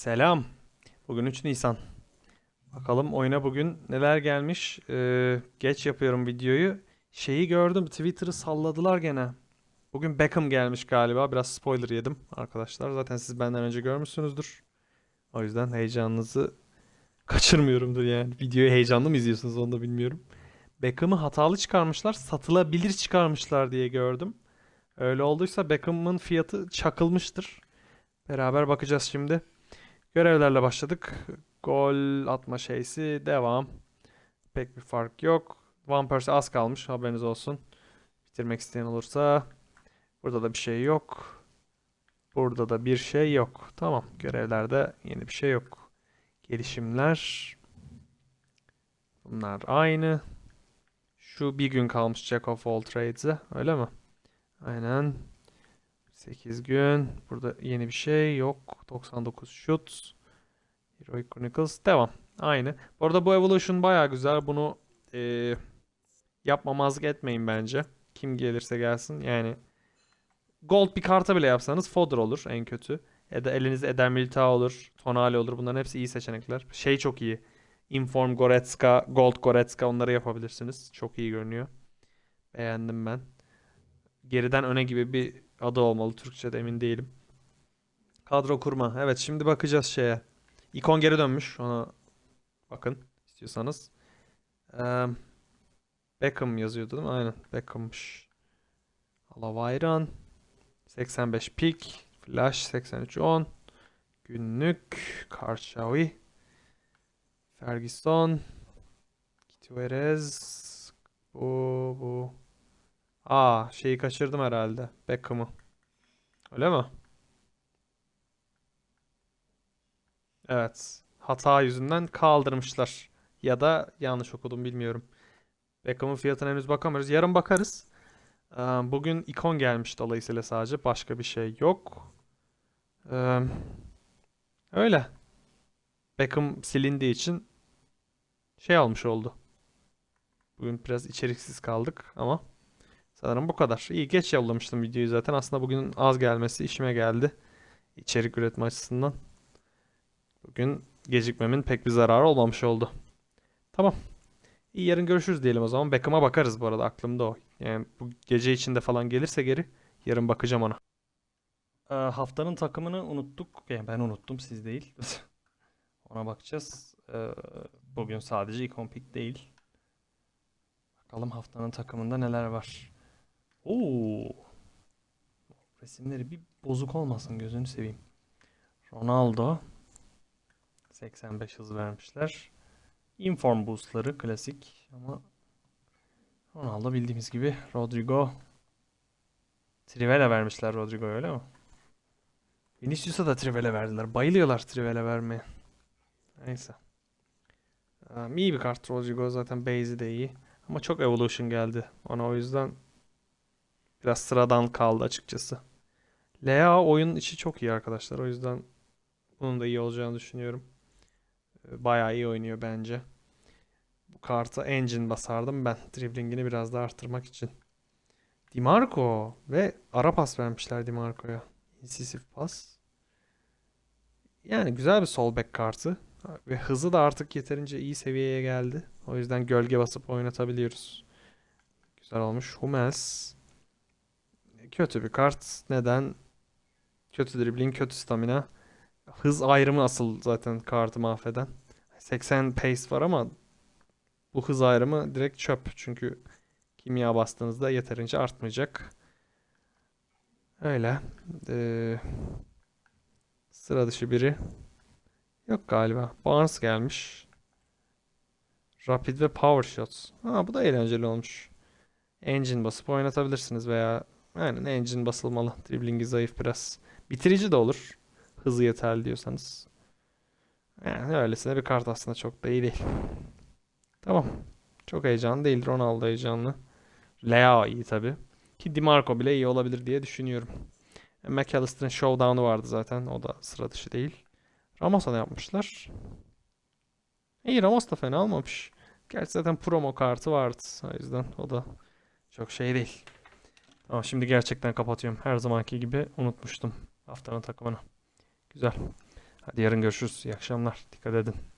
Selam. Bugün 3 Nisan. Bakalım oyuna bugün neler gelmiş. Ee, geç yapıyorum videoyu. Şeyi gördüm. Twitter'ı salladılar gene. Bugün Beckham gelmiş galiba. Biraz spoiler yedim arkadaşlar. Zaten siz benden önce görmüşsünüzdür. O yüzden heyecanınızı kaçırmıyorumdur yani. Videoyu heyecanlı mı izliyorsunuz onu da bilmiyorum. Beckham'ı hatalı çıkarmışlar. Satılabilir çıkarmışlar diye gördüm. Öyle olduysa Beckham'ın fiyatı çakılmıştır. Beraber bakacağız şimdi. Görevlerle başladık. Gol atma şeysi devam. Pek bir fark yok. One Persie az kalmış haberiniz olsun. Bitirmek isteyen olursa. Burada da bir şey yok. Burada da bir şey yok. Tamam. Görevlerde yeni bir şey yok. Gelişimler. Bunlar aynı. Şu bir gün kalmış Jack of all trades'e. Öyle mi? Aynen. 8 gün. Burada yeni bir şey yok. 99 şut. Heroic Chronicles. Devam. Aynı. Bu arada bu Evolution baya güzel. Bunu eee yapmamazlık etmeyin bence. Kim gelirse gelsin. Yani Gold bir karta bile yapsanız fodder olur en kötü. Ya da elinizde Eder Militao olur. Tonali olur. Bunların hepsi iyi seçenekler. Şey çok iyi. Inform Goretzka, Gold Goretzka onları yapabilirsiniz. Çok iyi görünüyor. Beğendim ben. Geriden öne gibi bir adı olmalı. Türkçe'de emin değilim. Kadro kurma. Evet şimdi bakacağız şeye. İkon geri dönmüş. Ona bakın istiyorsanız. Eee, Beckham yazıyordu değil mi? Aynen. Beckham'mış. Alavayran. 85 pik. Flash 83 10. Günlük. Karşavi. Ferguson. Gutierrez. Bu bu. Aa şeyi kaçırdım herhalde. Beckham'ı. Öyle mi? Evet. Hata yüzünden kaldırmışlar. Ya da yanlış okudum bilmiyorum. Beckham'ın fiyatına henüz bakamıyoruz. Yarın bakarız. Ee, Bugün ikon gelmiş dolayısıyla sadece. Başka bir şey yok. Ee, Öyle. Beckham silindiği için şey almış oldu. Bugün biraz içeriksiz kaldık ama sanırım bu kadar. İyi geç yollamıştım videoyu zaten. Aslında bugün az gelmesi işime geldi. İçerik üretme açısından. Bugün gecikmemin pek bir zararı olmamış oldu. Tamam. İyi yarın görüşürüz diyelim o zaman. Beckham'a bakarız bu arada aklımda o. Yani bu gece içinde falan gelirse geri yarın bakacağım ona. Ee, haftanın takımını unuttuk. Yani ben unuttum siz değil. Ona bakacağız. Ee, bugün sadece ikon pick değil. Bakalım haftanın takımında neler var. Oo. Resimleri bir bozuk olmasın gözünü seveyim. Ronaldo. 85 hız vermişler. Inform boostları klasik ama Ronaldo bildiğimiz gibi Rodrigo Trivela vermişler Rodrigo öyle mi? Vinicius'a da Trivela verdiler. Bayılıyorlar Trivela vermeye. Neyse. Um, iyi bir kart Rodrigo zaten base'i de iyi. Ama çok evolution geldi. Ona o yüzden biraz sıradan kaldı açıkçası. Lea oyun içi çok iyi arkadaşlar. O yüzden bunun da iyi olacağını düşünüyorum. Ee, Bayağı iyi oynuyor bence. Bu karta engine basardım ben. Driblingini biraz daha arttırmak için. Dimarco ve ara pas vermişler Dimarco'ya. İnsisif pas. Yani güzel bir sol bek kartı. Ve hızı da artık yeterince iyi seviyeye geldi. O yüzden gölge basıp oynatabiliyoruz. Güzel olmuş. Hummels. Kötü bir kart. Neden? Kötü dribbling, kötü stamina. Hız ayrımı asıl zaten kartı mahveden. 80 pace var ama bu hız ayrımı direkt çöp. Çünkü kimya bastığınızda yeterince artmayacak. Öyle. Ee, sıra dışı biri. Yok galiba. Barnes gelmiş. Rapid ve Power Shots. Ha bu da eğlenceli olmuş. Engine basıp oynatabilirsiniz veya aynen engine basılmalı. Driblingi zayıf biraz. Bitirici de olur. Hızı yeterli diyorsanız. Yani öylesine bir kart aslında çok da iyi değil. Tamam. Çok heyecanlı değil. Ronaldo heyecanlı. Leo iyi tabi. Ki Dimarco bile iyi olabilir diye düşünüyorum. McAllister'ın showdown'u vardı zaten. O da sıra dışı değil. Ramos'a ne yapmışlar? İyi Ramos da fena olmamış. Gerçi zaten promo kartı vardı. O yüzden o da çok şey değil. Ama şimdi gerçekten kapatıyorum. Her zamanki gibi unutmuştum haftanın takımını. Güzel. Hadi yarın görüşürüz. İyi akşamlar. Dikkat edin.